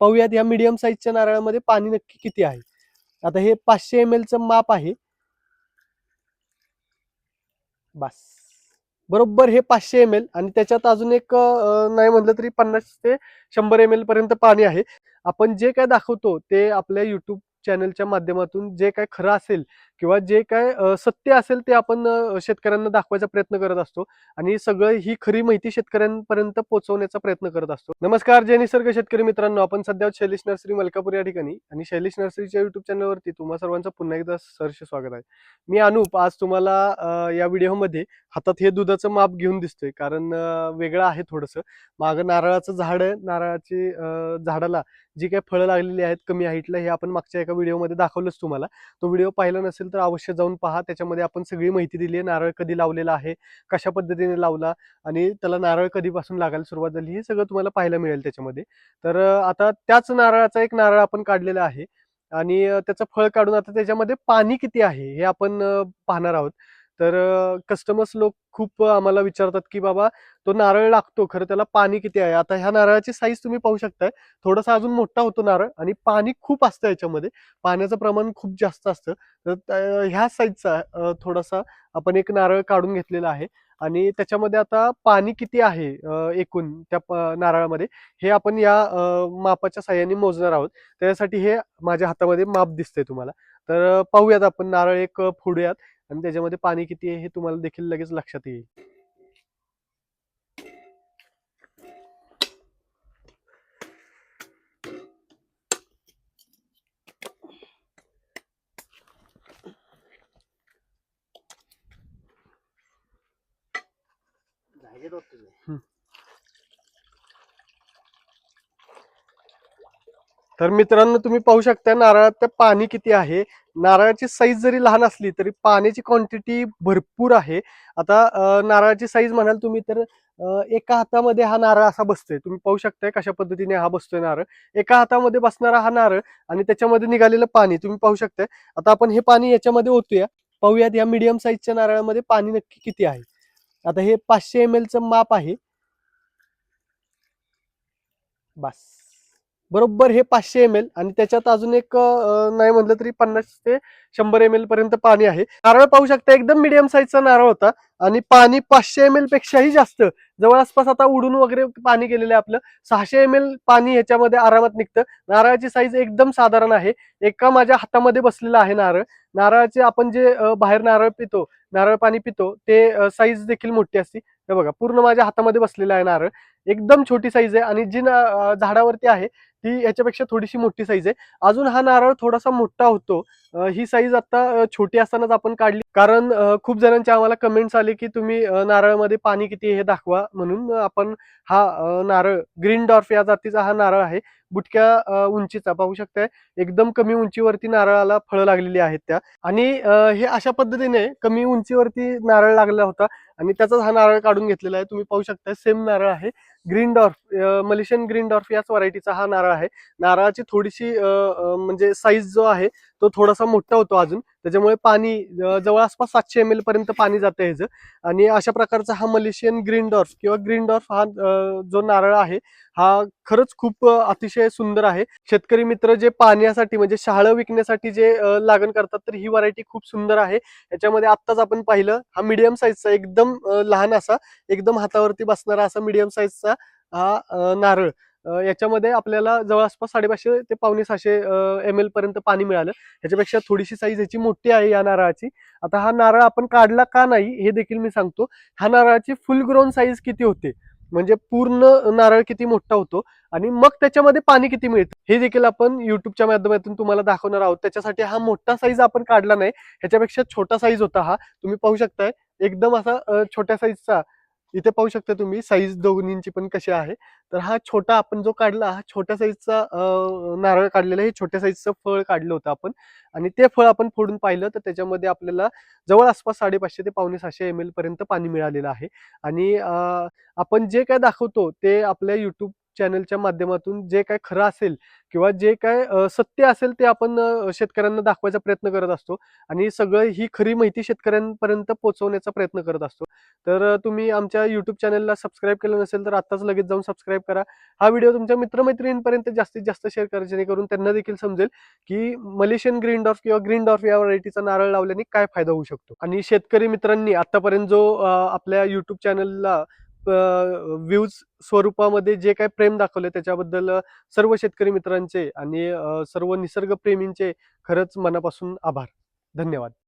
पाहूयात या मीडियम साईजच्या नारळामध्ये पाणी नक्की किती आहे. आता हे पाचशे एम एलचं माप आहे. बस. बरोबर हे पाचशे एम एल आणि त्याच्यात अजून एक नाही म्हटलं तरी पन्नास ते शंभर एम एल पर्यंत पाणी आहे. आपण जे काय दाखवतो ते आपल्या युट्यूब चॅनलच्या माध्यमातून जे काय खरं असेल किंवा जे काय सत्य असेल ते आपण शेतकऱ्यांना दाखवायचा प्रयत्न करत असतो आणि सगळं ही खरी माहिती शेतकऱ्यांपर्यंत पोहोचवण्याचा प्रयत्न करत असतो. नमस्कार जय निसर्ग शेतकरी मित्रांनो. आपण सध्या शैलेश नर्सरी मलकापूर या ठिकाणी आणि शैलेश नर्सरीच्या युट्यूब चॅनलवरती तुम्हा सर्वांचं पुन्हा एकदा सहर्ष स्वागत आहे. मी अनुप. आज तुम्हाला या व्हिडिओमध्ये हातात हे दुधाचं माप घेऊन दिसतोय कारण वेगळं आहे थोडंसं. मागं नारळाचं झाड आहे नारळाची झाडाला जी काही फळं लागलेली आहेत कमी हाईटला हे आपण मागच्या एका व्हिडिओमध्ये दाखवलंच तुम्हाला. तो व्हिडिओ पाहिला नसेल तर अवश्य जाऊन पहा. त्याच्यामध्ये आपण सगळी माहिती दिली आहे. नारळ कधी लावलेला आहे कशा पद्धतीने लावला आणि त्याला नारळ कधीपासून लागायला सुरुवात झाली हे सगळं तुम्हाला पाहायला मिळेल त्याच्यामध्ये. तर आता त्याच नारळाचा एक नारळ आपण काढलेला आहे आणि त्याचं फळ काढून आता त्याच्यामध्ये पाणी किती आहे हे आपण पाहणार आहोत. तर कस्टमर्स लोक खूप आम्हाला विचारतात की बाबा तो नारळ लागतो खरं त्याला पाणी किती आहे? आता ह्या नारळाची साईज तुम्ही पाहू शकताय. थोडासा अजून मोठा होतो नारळ आणि पाणी खूप असतं याच्यामध्ये. पाण्याचं प्रमाण खूप जास्त असतं. तर ह्या साईजचा थोडासा आपण एक नारळ काढून घेतलेला आहे. आणि त्याच्यामध्ये आता पाणी किती आहे एकूण त्या प- नारळामध्ये? हे आपण या मापाच्या साह्याने मोजणार आहोत. त्याच्यासाठी हे माझ्या हातामध्ये माप दिसतंय तुम्हाला. तर पाहूयात आपण नारळ एक फोडूयात. आणि त्याच्यामध्ये पाणी किती आहे हे तुम्हाला देखील लगेच लक्षात येईल. तर मित्रांनो तुम्ही पाहू शकता नारळात पाणी किती आहे. नारळाची साईज जरी लहान असली तरी पाण्याची क्वांटिटी भरपूर आहे. आता नारळाची साईज म्हणाल तुम्ही तर एका हातामध्ये हा नारळ असा बसतोय. तुम्ही पाहू शकताय कशा पद्धतीने हा बसतोय नारळ. एका हातामध्ये बसणारा हा नारळ आणि त्याच्यामध्ये निघालेलं पाणी तुम्ही पाहू शकताय. आता आपण हे पाणी याच्यामध्ये ओतूया. पाहूयात या मीडियम साईजच्या नारळामध्ये पाणी नक्की किती आहे. आता हे पाचशे एम एलचं माप आहे. बस. बरोबर हे पाचशे एम एल आणि त्याच्यात अजून एक नाही म्हटलं तरी पन्नास ते शंभर एम एल पर्यंत पाणी आहे. नारळ पाहू शकता एकदम मिडियम साईजचा नारळ होता आणि पाणी पाचशे एम एल पेक्षाही जास्त. जवळ आसपास आता उडून वगैरे पाणी गेलेलं आहे आपलं. सहाशे एम एल पाणी ह्याच्यामध्ये आरामात निघतं. नारळाची साईज एकदम साधारण आहे. एका माझ्या हातामध्ये बसलेला आहे नारळ. नारळाचे आपण जे बाहेर नारळ पितो नारळ पाणी पितो ते साईज देखील मोठी असते. हे बघा पूर्ण माझ्या हातामध्ये बसलेला आहे नारळ. एकदम छोटी साईज आहे आणि जी झाडावरती आहे ती याच्यापेक्षा थोडीशी मोठी साईज आहे. अजून हा नारळ थोडासा मोठा होतो. ही साईज आता छोटी असतानाच आपण काढली. कारण खूप जणांचे आम्हाला कमेंट्स आले की तुम्ही नारळामध्ये पाणी किती हे दाखवा म्हणून आपण हा नारळ ग्रीन डॉर्फ या जातीचा हा नारळ आहे. बुटक्या उंचीचा. पाहू शकताय एकदम कमी उंचीवरती नारळाला फळं लागलेली आहेत त्या. आणि हे अशा पद्धतीने कमी उंचीवरती नारळ लागला होता आणि त्याचाच हा नारळ काढून घेतलेला आहे. तुम्ही पाहू शकता सेम नारळ आहे. Green dwarf Malaysian green dwarf याच व्हरायटीचा हा नारळ आहे. नारळाची थोडीशी म्हणजे साईज जो आहे तो थोडासा मोठा होतो अजून. त्याच्यामुळे पाणी जवळ आसपास सातशे एम एल पर्यंत पाणी जातं ह्याचं. आणि अशा प्रकारचा हा मलेशियन ग्रीन डॉर्फ किंवा ग्रीन डॉर्फ हा जो नारळ आहे हा खरंच खूप अतिशय सुंदर आहे. शेतकरी मित्र जे पाण्यासाठी म्हणजे शहाळं विकण्यासाठी जे लागण करतात तर ही व्हरायटी खूप सुंदर आहे. याच्यामध्ये आत्ताच आपण पाहिलं हा मीडियम साईजचा एकदम लहान असा एकदम हातावरती बसणारा असा मीडियम साईजचा हा नारळ. याच्यामध्ये आपल्याला जवळ आसपास साडेपाचशे ते पावणे सहाशे एम एल पर्यंत पाणी मिळालं. ह्याच्यापेक्षा थोडीशी साईज ह्याची मोठी आहे या नारळाची. आता हा नारळ आपण काढला का नाही हे देखील मी सांगतो. ह्या नारळाची फुल ग्रोन साईज किती होते? म्हणजे पूर्ण नारळ किती मोठा होतो? आणि मग त्याच्यामध्ये पाणी किती मिळतं? हे देखील आपण युट्यूबच्या माध्यमातून तुम्हाला दाखवणार आहोत. त्याच्यासाठी हा मोठा साईज आपण काढला नाही. ह्याच्यापेक्षा छोटा साईज होता हा. तुम्ही पाहू शकताय एकदम असा छोट्या साईजचा इथे पाहू शकता तुम्ही साईज दोन्हींची पण कशी आहे. तर हा छोटा आपण जो काढला हा छोट्या साईजचा नारळ काढलेला हे छोट्या साईजचं फळ काढलं होतं आपण. आणि ते फळ आपण फोडून पाहिलं तर त्याच्यामध्ये आपल्याला जवळ आसपास साडेपाचशे ते पावणे सहाशे एम एल पर्यंत पाणी मिळालेलं आहे. आणि आपण जे काय दाखवतो ते आपल्या युट्यूब चॅनलच्या माध्यमातून जे काय खरं असेल किंवा जे काय सत्य असेल ते आपण शेतकऱ्यांना दाखवायचा प्रयत्न करत असतो. आणि सगळं ही खरी माहिती शेतकऱ्यांपर्यंत पोहोचवण्याचा प्रयत्न करत असतो. तर तुम्ही आमच्या युट्यूब चॅनलला सबस्क्राईब केलं नसेल तर आत्ताच लगेच जाऊन सबस्क्राईब करा. हा व्हिडिओ तुमच्या मित्रमैत्रिणींपर्यंत जास्तीत जास्त शेअर करा जेणेकरून त्यांना देखील समजेल की मलेशियन ग्रीन डॉर्फ किंवा ग्रीन डॉर्फ या व्हरायटीचा नारळ लावल्याने काय फायदा होऊ शकतो. आणि शेतकरी मित्रांनी आतापर्यंत जो आपल्या युट्यूब चॅनलला व्ह्यूज स्वरूपामध्ये जे काय प्रेम दाखवले त्याच्याबद्दल सर्व शेतकरी मित्रांचे आणि सर्व निसर्गप्रेमींचे खरंच मनापासून आभार. धन्यवाद.